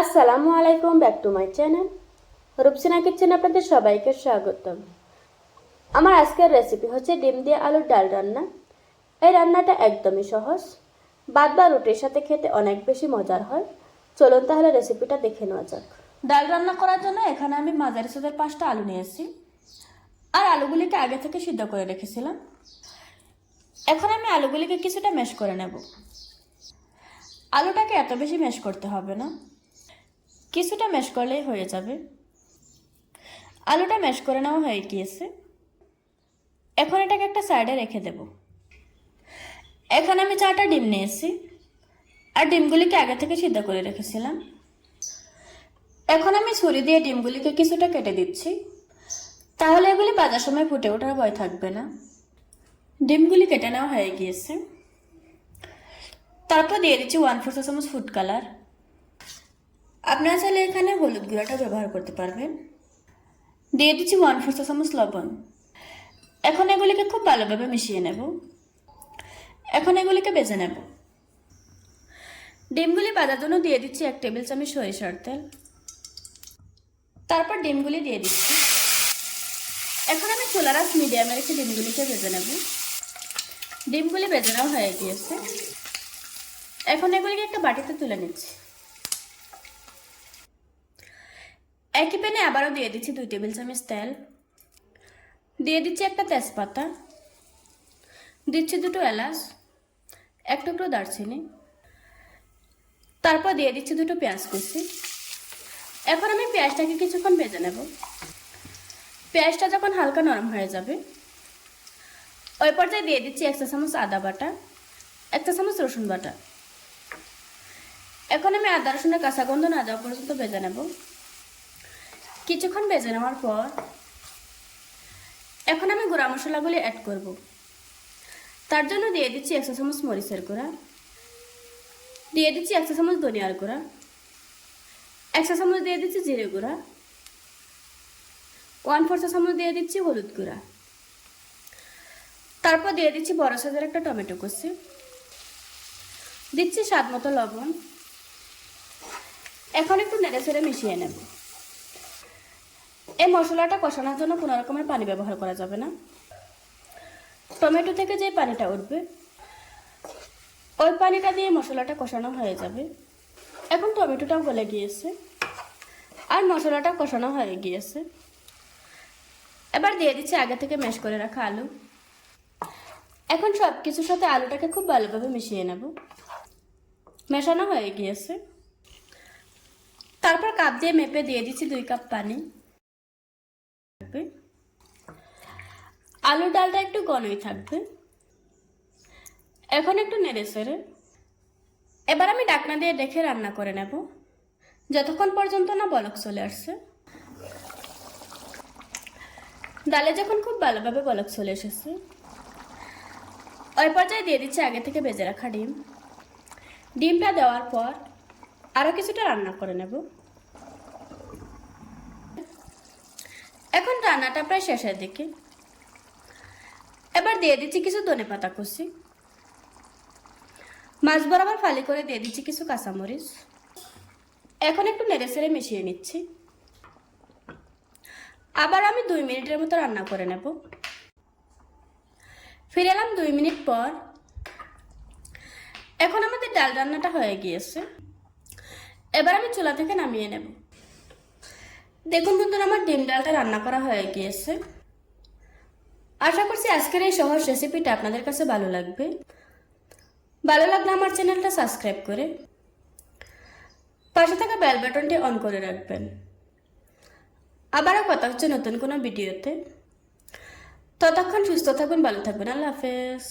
আসসালামু আলাইকুম, back to my channel. Rupsina kitchen আপনাদের সবাইকে স্বাগতম। আমার আজকের রেসিপি হচ্ছে ডিম দিয়ে আলুর ডাল রান্না। এই রান্নাটা একদমই সহজ। বাদ বা রুটির সাথে খেতে অনেক বেশি মজার হয়। চলুন তাহলে রেসিপিটা দেখে নেওয়া যাক। ডাল রান্না করার জন্য এখানে আমি মাঝারি সাইজের পাঁচটা আলু নিয়েছি। আর আলুগুলিকে আগে থেকে সিদ্ধ করে রেখেছিলাম। এখন আমি আলুগুলিকে কিছুটা ম্যাশ করে নেব। আলুটাকে এত বেশি ম্যাশ করতে হবে না। কিছুটা ম্যাশ করলেই হয়ে যাবে। আলুটা ম্যাশ করে নেওয়া হয়ে গিয়েছে। এখন এটাকে একটা সাইডে রেখে দেব। এখন আমি চারটা ডিম নিয়েছি। আর ডিমগুলিকে আগে থেকে সিদ্ধ করে রেখেছিলাম। এখন আমি ছুরি দিয়ে ডিমগুলিকে কিছুটা কেটে দিচ্ছি। তাহলে এগুলি বাজার সময় ফুটে ওঠার ভয় থাকবে না। ডিমগুলি কেটে নেওয়া হয়ে গিয়েছে। তারপর দিয়ে দিচ্ছি ওয়ান ফোর চামচ ফুড কালার আপনারা চাইলে এখানে হলুদ গুঁড়াটা ব্যবহার করতে পারবেন। দিয়ে দিচ্ছি ওয়ান ফোর চামচ লবণ। এখন এগুলিকে খুব ভালোভাবে মিশিয়ে নেব। এখন এগুলিকে বেজে নেব। ডিমগুলি ভাজার জন্য দিয়ে দিচ্ছি এক টেবিল চামচ সরিষার তেল। তারপর ডিমগুলি দিয়ে দিচ্ছি। এখন আমি চুলার আঁচ মিডিয়ামে রেখে ডিমগুলিকে ভেজে নেব। ডিমগুলি ভেজে নেওয়া হয়ে গিয়েছে। এখন এগুলিকে একটা বাটিতে তুলে নিচ্ছি। একই প্যানে আবারও দিয়ে দিচ্ছি দুই টেবিল চামচ তেল। দিয়ে দিচ্ছি একটা তেজপাতা। দিচ্ছি দুটো এলাচ, এক টুকরো দারচিনি। তারপর দিয়ে দিচ্ছি দুটো পেঁয়াজ কুচি। এখন আমি পেঁয়াজটাকে কিছুক্ষণ ভেজে নেব। পেঁয়াজটা যখন হালকা নরম হয়ে যাবে, ওই পর্যায়ে দিয়ে দিচ্ছি একটা চামচ আদা বাটা একটা চামচ রসুন বাটা। এখন আমি আদা রসুনের কাঁচা গন্ধ না যাওয়া পর্যন্ত ভেজে নেব। কিছুক্ষণ ভেজে নেওয়ার পর এখন আমি গুঁড়া মশলাগুলি অ্যাড করব। তার জন্য দিয়ে দিচ্ছি একশো চামচ মরিচের গুঁড়া, দিয়ে দিচ্ছি একশো চামচ ধনিয়ার গুঁড়া একশো চামচ দিয়ে দিচ্ছি জিরে গুঁড়া ওয়ান ফোর চা চামচ দিয়ে দিচ্ছি হলুদ গুঁড়া। তারপর দিয়ে দিচ্ছি বড় সাইজের একটা টমেটো কুচি। দিচ্ছি স্বাদ মতো লবণ। এখন একটু নেড়ে ছেড়ে মিশিয়ে নেব। এই মশলাটা কষানোর জন্য কোনো রকমের পানি ব্যবহার করা যাবে না। টমেটো থেকে যে পানিটা উঠবে, ওই পানিটা দিয়ে মশলাটা কষানো হয়ে যাবে। এখন টমেটোটাও গলে গিয়েছে। আর মশলাটা কষানো হয়ে গিয়েছে। এবার দিয়ে দিচ্ছি আগে থেকে ম্যাশ করে রাখা আলু। এখন সব কিছুর সাথে আলুটাকে খুব ভালোভাবে মিশিয়ে নেব। মেশানো হয়ে গিয়েছে। তারপর কাপ দিয়ে মেপে দিয়ে দিচ্ছি দুই কাপ পানি। আলুর ডালটা একটু ঘনই থাকবে। এখন একটু নেড়ে সেড়ে এবার আমি ডাকনা দিয়ে দেখে রান্না করে নেব। যতক্ষণ পর্যন্ত না বলক চলে আসছে। ডালে যখন খুব ভালোভাবে বলক চলে এসেছে, ওই পর্যায়ে দিয়ে দিচ্ছি আগে থেকে বেজে রাখা ডিম। ডিমটা দেওয়ার পর আরও কিছুটা রান্না করে নেব। এখন রান্নাটা প্রায় শেষের দিকে। এবার দিয়ে দিচ্ছি কিছু ধনে পাতা কুচি। মাছ বরাবর ফালি করে দিয়ে দিচ্ছি কিছু কাঁচামরিচ। এখন একটু নেড়ে সেড়ে মিশিয়ে নিচ্ছি। আবার আমি দুই মিনিটের মতো রান্না করে নেব। ফিরে এলাম দুই মিনিট পর। এখন আমাদের ডাল রান্নাটা হয়ে গিয়েছে। এবার আমি চুলা থেকে নামিয়ে নেব। দেখুন বন্ধুরা, আমার ডিম ডালটা রান্না করা হয়ে গিয়েছে। আশা করছি আজকের এই সহজ রেসিপিটা আপনাদের কাছে ভালো লাগবে। ভালো লাগলে আমার চ্যানেলটা সাবস্ক্রাইব করে পাশে থাকা বেল বাটনটি অন করে রাখবেন। আবারও কথা হচ্ছে নতুন কোনো ভিডিওতে ততক্ষণ সুস্থ থাকবেন ভালো থাকবেন আল্লাহ হাফেজ।